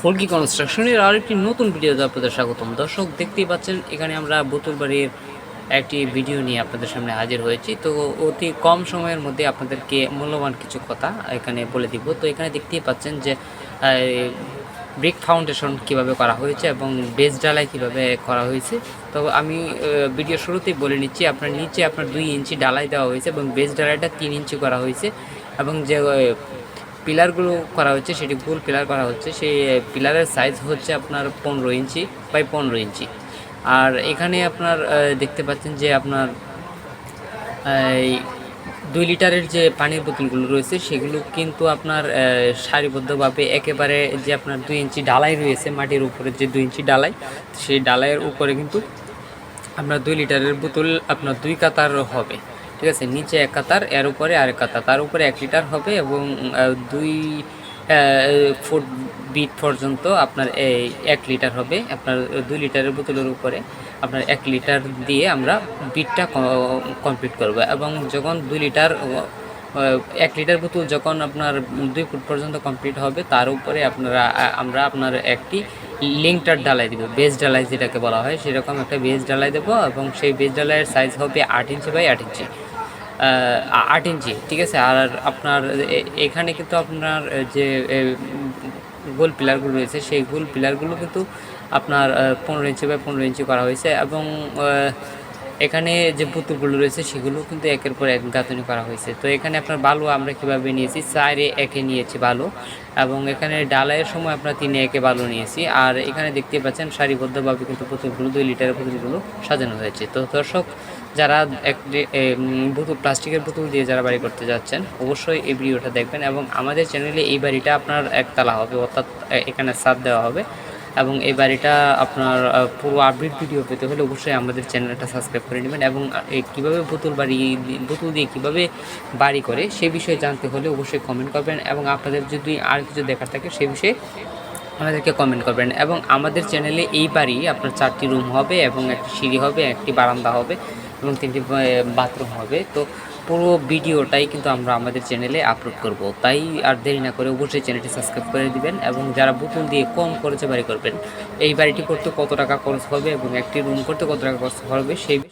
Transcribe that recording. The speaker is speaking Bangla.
ফলকি কনস্ট্রাকশনের আর একটি নতুন ভিডিওতে আপনাদের স্বাগতম। দর্শক, দেখতেই পাচ্ছেন, এখানে আমরা বোতল বাড়ির একটি ভিডিও নিয়ে আপনাদের সামনে হাজির হয়েছি। তো অতি কম সময়ের মধ্যে আপনাদেরকে মূল্যবান কিছু কথা এখানে বলে দিব। তো এখানে দেখতেই পাচ্ছেন যে ব্রিক ফাউন্ডেশন কীভাবে করা হয়েছে এবং বেস ডালাই কীভাবে করা হয়েছে। তো আমি ভিডিও শুরুতেই বলে নিচ্ছি, আপনার নিচে আপনার দুই ইঞ্চি ডালাই দেওয়া হয়েছে এবং বেস ডালাইটা তিন ইঞ্চি করা হয়েছে এবং যে পিলারগুলো করা হচ্ছে, সেটি ফুল পিলার করা হচ্ছে। সেই পিলারের সাইজ হচ্ছে আপনার পনেরো ইঞ্চি বাই পনেরো ইঞ্চি। আর এখানে আপনার দেখতে পাচ্ছেন যে আপনার দুই লিটারের যে পানির বোতলগুলো রয়েছে, সেগুলো কিন্তু আপনার সারিবদ্ধভাবে একেবারে যে আপনার দুই ইঞ্চি ডালাই রয়েছে মাটির উপরে যে দুই ইঞ্চি ডালাই সেই ডালাইয়ের উপরে কিন্তু আপনার দুই লিটারের বোতল আপনার দুই কাতার হবে। ঠিক আছে? নিচে এক কাতার, এর উপরে আরেক কাতার। তার উপরে এক লিটার হবে এবং দুই ফুট বিট পর্যন্ত আপনার এই এক লিটার হবে। আপনার দুই লিটারের বোতলের উপরে আপনার এক লিটার দিয়ে আমরা বিটটা কমপ্লিট করব এবং যখন দুই লিটার এক লিটার বোতল যখন আপনার দুই ফুট পর্যন্ত কমপ্লিট হবে, তার উপরে আপনারা আমরা আপনার একটি লিঙ্কটার ডালাই দেবো, বেস ডালাই যেটাকে বলা হয়, সেরকম একটা বেস ডালাই দেবো এবং সেই বেস ডালাইয়ের সাইজ হবে আট ইঞ্চি বাই আট ইঞ্চি। আট ইঞ্চি, ঠিক আছে? আর আপনার এখানে কিন্তু আপনার যে গোল পিলারগুলো রয়েছে, সেই গোল পিলারগুলো কিন্তু আপনার পনেরো ইঞ্চি বা পনেরো ইঞ্চি করা হয়েছে এবং এখানে যে পুতুলগুলো রয়েছে, সেগুলো কিন্তু একের পর এক গাঁথনি করা হয়েছে। তো এখানে আপনার বালু আমরা কীভাবে নিয়েছি? চারে একে নিয়েছি বালু এবং এখানে ডালাইয়ের সময় আমরা তিনে একে বালু নিয়েছি। আর এখানে দেখতে পাচ্ছেন, সারিবদ্ধভাবে কিন্তু পুতুলগুলো, দুই লিটারের পুতুলগুলো সাজানো হয়েছে। তো দর্শক, যারা এক বোতল প্লাস্টিকের বোতল দিয়ে যারা বাড়ি করতে যাচ্ছেন, অবশ্যই এই ভিডিওটা দেখবেন এবং আমাদের চ্যানেলে এই বাড়িটা আপনার একতলা হবে, অর্থাৎ এখানে সাত দেওয়া হবে। এবং এই বাড়িটা আপনার পুরো আপডেট ভিডিও পেতে হলে অবশ্যই আমাদের চ্যানেলটা সাবস্ক্রাইব করে নেবেন এবং কীভাবে বোতল বাড়ি, বোতল দিয়ে কীভাবে বাড়ি করে সে বিষয়ে জানতে হলে অবশ্যই কমেন্ট করবেন এবং আপনাদের যদি আর কিছু দেখার থাকে সে বিষয়ে আমাদেরকে কমেন্ট করবেন এবং আমাদের চ্যানেলে এই বাড়ি আপনার চারটি রুম হবে এবং একটি সিঁড়ি হবে, একটি বারান্দা হবে। এবং তিনটি বাথরুম হবে। তো পুরো ভিডিওটাই কিন্তু আমরা আমাদের চ্যানেলে আপলোড করব। তাই আর দেরি না করে অবশ্যই চ্যানেলটি সাবস্ক্রাইব করে দিবেন এবং যারা বুতুল দিয়ে কম খরচে বাড়ি করবেন, এই বাড়িটি করতে কত টাকা খরচ হবে এবং একটি রুম করতে কত টাকা খরচ হবে, সেই